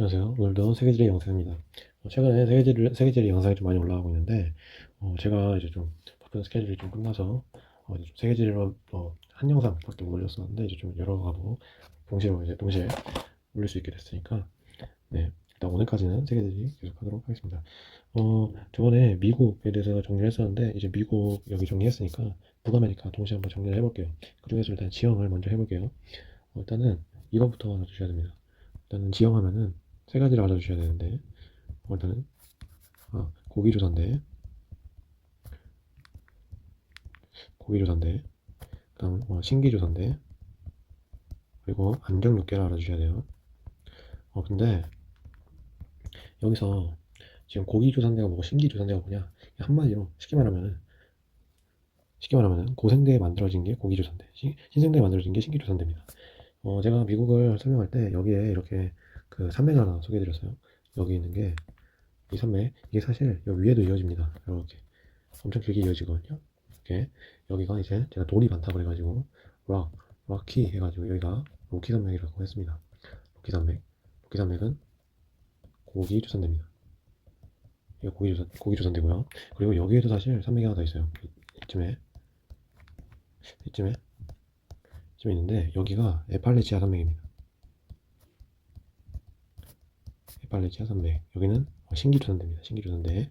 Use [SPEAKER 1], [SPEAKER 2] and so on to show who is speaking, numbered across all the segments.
[SPEAKER 1] 안녕하세요. 오늘도 세계지리 영상입니다. 어, 최근에 세계지리, 세계지리 영상이 좀 많이 올라가고 있는데, 어, 제가 이제 좀 바쁜 스케줄이 좀 끝나서, 어, 세계지리로 어, 한 영상밖에 못 올렸었는데, 이제 좀 여러 가고 동시에 이제 동시에 올릴 수 있게 됐으니까, 네. 일단 오늘까지는 세계지리 계속 하도록 하겠습니다. 어, 저번에 미국에 대해서 정리를 했었는데, 이제 미국 여기 정리했으니까, 북아메리카 동시에 한번 정리를 해볼게요. 그 중에서 일단 지형을 먼저 해볼게요. 어, 일단은 이거부터 알아주셔야 됩니다. 일단은 지형하면은 세 가지를 알아주셔야 되는데 어, 일단은. 아, 고기조산대 고기조산대 그 다음 어, 신기조산대 그리고 안정육개를 알아주셔야 돼요. 어 근데 여기서 지금 고기 조산대가 뭐고 신기 조산대가 뭐냐? 한마디로 쉽게 말하면은 쉽게 말하면은 고생대에 만들어진 게 고기 조산대 신- 신생대에 만들어진 게 신기 조산대입니다. 어 제가 미국을 설명할 때 여기에 이렇게 그 산맥을 하나 소개해드렸어요. 여기 있는 게 이 산맥 이게 사실 여기 위에도 이어집니다. 이렇게 엄청 길게 이어지거든요. 이렇게 여기가 이제 제가 돌이 많다 그래가지고 락 락키 해가지고 여기가 로키 산맥이라고 했습니다. 로키 산맥 로키 산맥은 고기 조산대입니다. 이거 고기 조산 고기 조산대고요. 그리고 여기에도 사실 산맥이 하나 더 있어요. 이- 이쯤에 이쯤에 이쯤에 있는데 여기가 에팔레치아 산맥입니다. 에팔레치아 산맥 여기는 어, 신기조산대입니다. 신기조산대.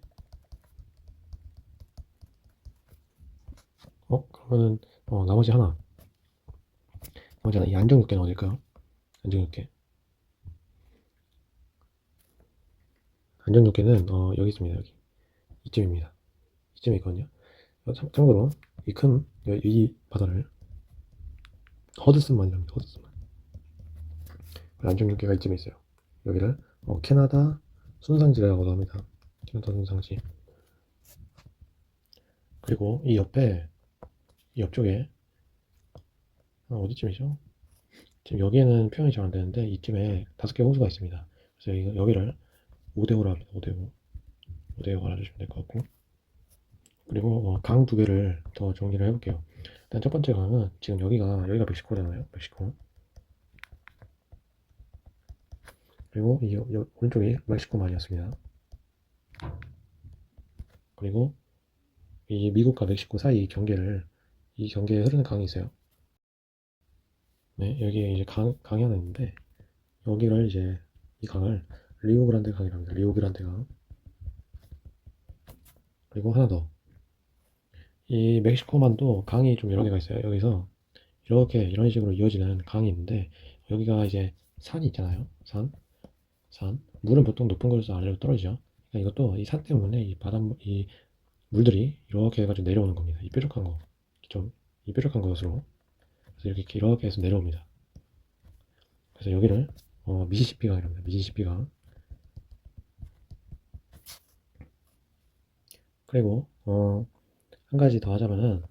[SPEAKER 1] 어? 그러면은 어 나머지 하나. 나머지 하나. 이 안정육개는 어딜까요? 안정육개. 안정육개는 어 여기 있습니다. 여기. 이쯤입니다. 이쯤에 있거든요. 어, 참, 참고로 이 큰 이 바다를 허드슨만이랍니다. 허드슨만. 안정육개가 이쯤에 있어요. 여기를 어, 캐나다 순상지라고도 합니다 캐나다 순상지 그리고 이 옆에 이 옆쪽에 아, 어디쯤이죠? 지금 여기에는 표현이 잘 안 되는데 이쯤에 다섯 개 호수가 있습니다. 그래서 여기, 여기를 5대5라 합니다. 5대5. 5대5 알아주시면 될 것 같고 그리고 어, 강두 개를 더 정리를 해볼게요. 일단 첫 번째 강은 지금 여기가 여기가 멕시코잖아요. 멕시코. 그리고 이 오른쪽이 멕시코만이었습니다. 그리고 이 미국과 멕시코 사이 경계를 이 경계에 흐르는 강이 있어요. 네, 여기에 이제 강, 강이 하나 있는데 여기를 이제 이 강을 리오그란데 강이랍니다. 리오그란데 강. 그리고 하나 더. 이 멕시코만도 강이 좀 여러 개가 있어요. 여기서 이렇게 이런 식으로 이어지는 강이 있는데 여기가 이제 산이 있잖아요. 산, 산. 물은 보통 높은 곳에서 아래로 떨어지죠. 그러니까 이것도 이 산 때문에 이 바닷물, 이 물들이 이렇게 해가지고 내려오는 겁니다. 이 뾰족한 거, 좀 이 뾰족한 것으로. 그래서 이렇게 이렇게 해서 내려옵니다. 그래서 여기를 어, 미시시피 강이랍니다. 미시시피 강. 그리고 어, 한 가지 더 하자면은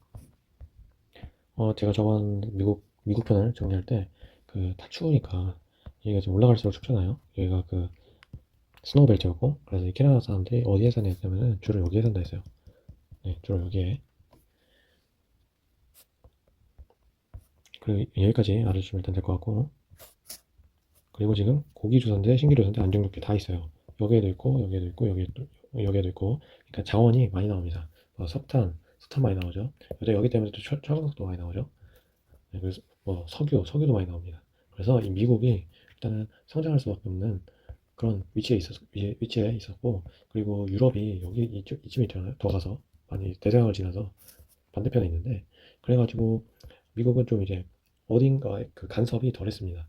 [SPEAKER 1] 어, 제가 저번 미국 미국 편을 정리할 때 그 다 추우니까 여기가 좀 올라갈수록 춥잖아요. 여기가 그 스노우벨트였고 그래서 이 캐나다 사람들이 어디에 사냐면은 주로 여기에 산다 했어요. 네, 주로 여기에. 그리고 여기까지 알아주시면 일단 될 것 같고 그리고 지금 고기조선대, 신기조선대, 안정육개 다 있어요. 여기에도 있고 여기에도 있고 여기에도 여기에도 있고 그러니까 자원이 많이 나옵니다. 뭐 석탄, 석탄 많이 나오죠. 근데 여기 때문에 또 철- 철광석도 많이 나오죠. 네, 그래서 뭐 석유, 석유도 많이 나옵니다. 그래서 이 미국이 일단은 성장할 수밖에 없는 그런 위치에 있었 위- 위치에 있었고 그리고 유럽이 여기 이쪽 이쯤에 있잖아요. 더 가서 많이 대서양을 지나서 반대편에 있는데 그래가지고 미국은 좀 이제 어딘가에 그 간섭이 덜했습니다.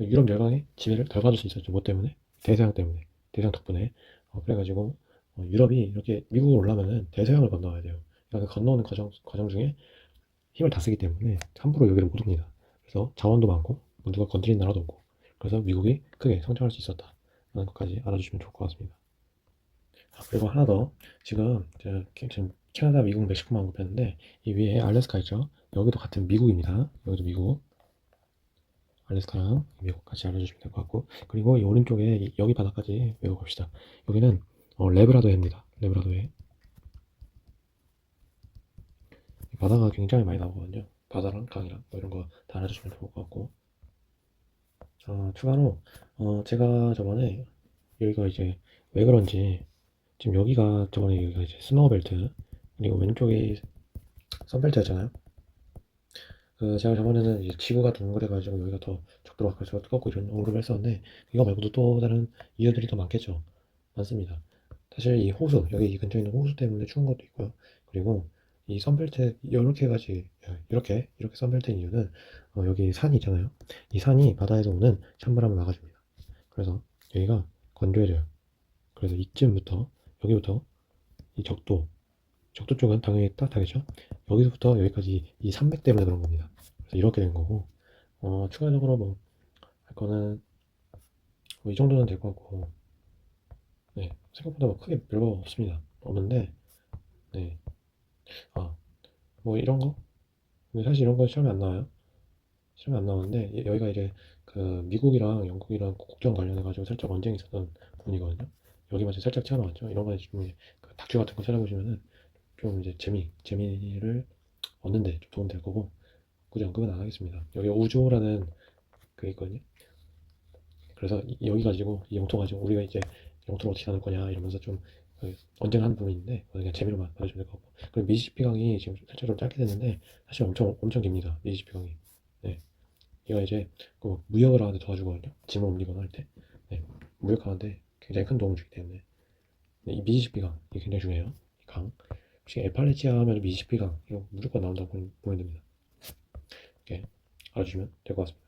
[SPEAKER 1] 유럽 열강에 지배를 덜 받을 수 있었죠. 뭐 때문에? 대서양 때문에. 대서양 덕분에. 어, 그래가지고 어, 유럽이 이렇게 미국을 올라면은 대서양을 건너야 돼요. 그러니까 그 건너오는 과정, 과정 중에 힘을 다 쓰기 때문에 함부로 여기를 못 옵니다. 그래서 자원도 많고 뭐 누가 건드리는 나라도 없고 그래서 미국이 크게 성장할 수 있었다. 라는 것까지 알아주시면 좋을 것 같습니다. 아, 그리고 하나 더 지금 지금 캐나다, 미국, 멕시코만 굽혔는데 이 위에 알래스카 있죠? 여기도 같은 미국입니다. 여기도 미국. 알래스카랑 미국 같이 알아주시면 될 것 같고 그리고 이 오른쪽에 이- 여기 바다까지 외워봅시다. 여기는 어, 레브라도해입니다. 레브라도해. 바다가 굉장히 많이 나오거든요. 바다랑 강이랑 뭐 이런 거 다 알아주시면 좋을 것 같고 자, 추가로, 어, 제가 저번에 여기가 이제 왜 그런지, 지금 여기가 저번에 여기가 이제 스노우 벨트, 그리고 왼쪽이 선벨트였잖아요. 그, 제가 저번에는 이제 지구가 둥그래가지고 여기가 더 적도가 갈수록 뜨겁고 이런 언급을 했었는데, 이거 말고도 또 다른 이유들이 더 많겠죠. 많습니다. 사실 이 호수, 여기 이 근처에 있는 호수 때문에 추운 것도 있고요. 그리고 이 선벨트, 이렇게 가지, 이렇게, 이렇게 선벨트인 이유는, 어, 여기 산이 있잖아요. 이 산이 바다에서 오는 찬바람을 막아줍니다. 그래서 여기가 건조해져요. 그래서 이쯤부터 여기부터 이 적도 적도 쪽은 당연히 따뜻하겠죠. 여기서부터 여기까지 이 산맥 때문에 그런 겁니다. 그래서 이렇게 된 거고 어, 추가적으로 뭐 할 거는 뭐 이 정도는 될 것 같고 네 생각보다 뭐 크게 별거 없습니다. 없는데 네 아 뭐 이런 거 사실 이런 거 시험에 안 나와요. 시험에 안 나오는데 이- 여기가 이제 그 미국이랑 영국이랑 국정 관련해가지고 살짝 언쟁이 있었던 부분이거든요. 여기만 이제 살짝 튀어나왔죠. 이런 거에 좀 그 다큐 같은 거 찾아보시면은 좀 이제 재미, 재미를 얻는데 좀 도움 될 거고 굳이 언급은 안 하겠습니다. 여기 우주라는 그게 있거든요. 그래서 이- 여기 가지고 이 영토 가지고 우리가 이제 영토를 어떻게 나눌 거냐 이러면서 좀그 언쟁하는 부분인데 그거 그냥 재미로만 봐주시면 될 것 같고 그리고 미시시피 강이 지금 살짝 좀 짧게 됐는데 사실 엄청 엄청 깁니다. 미시시피 강이. 네. 얘가 이제 그 무역을 하는데 도와주거든요. 짐을 옮기거나 할 때. 네. 무역하는데 굉장히 큰 도움을 주기 때문에. 네, 이 미시시피 강, 이게 굉장히 중요해요. 이 강. 혹시 에팔레치아 하면 미시시피 강, 이거 무조건 나온다고 보면 됩니다. 이렇게 알아주시면 될 것 같습니다.